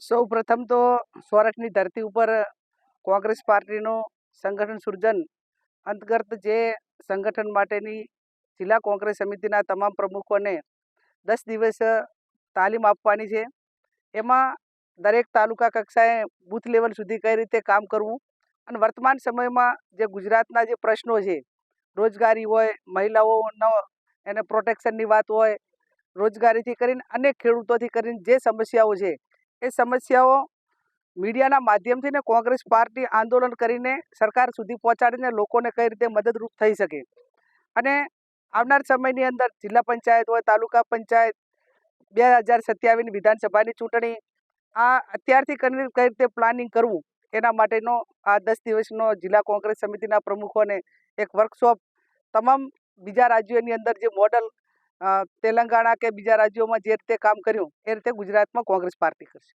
સૌ પ્રથમ તો સૌરાષ્ટ્રની ધરતી ઉપર કોંગ્રેસ પાર્ટીનું સંગઠન સૃજન અંતર્ગત જે સંગઠન માટેની જિલ્લા કોંગ્રેસ સમિતિના તમામ પ્રમુખોને દસ દિવસ તાલીમ આપવાની છે. એમાં દરેક તાલુકા કક્ષાએ બૂથ લેવલ સુધી કઈ રીતે કામ કરવું અને વર્તમાન સમયમાં જે ગુજરાતના જે પ્રશ્નો છે, રોજગારી હોય, મહિલાઓનો એને પ્રોટેક્શનની વાત હોય, રોજગારીથી કરીને અનેક ખેડૂતોથી કરીને જે સમસ્યાઓ છે એ સમસ્યાઓ મીડિયાના માધ્યમથી ને કોંગ્રેસ પાર્ટી આંદોલન કરીને સરકાર સુધી પહોંચાડીને લોકોને કઈ રીતે મદદરૂપ થઈ શકે. અને આવનાર સમયની અંદર જિલ્લા પંચાયત હોય, તાલુકા પંચાયત, બે હજાર સત્યાવીસની વિધાનસભાની ચૂંટણી, આ અત્યારથી કરીને કઈ રીતે પ્લાનિંગ કરવું, એના માટેનો આ દસ દિવસનો જિલ્લા કોંગ્રેસ સમિતિના પ્રમુખોને એક વર્કશોપ, તમામ બીજા રાજ્યોની અંદર જે મોડલ તેલંગાણા કે બીજા રાજ્યોમાં જે રીતે કામ કર્યું એ રીતે ગુજરાતમાં કોંગ્રેસ પાર્ટી કરશે.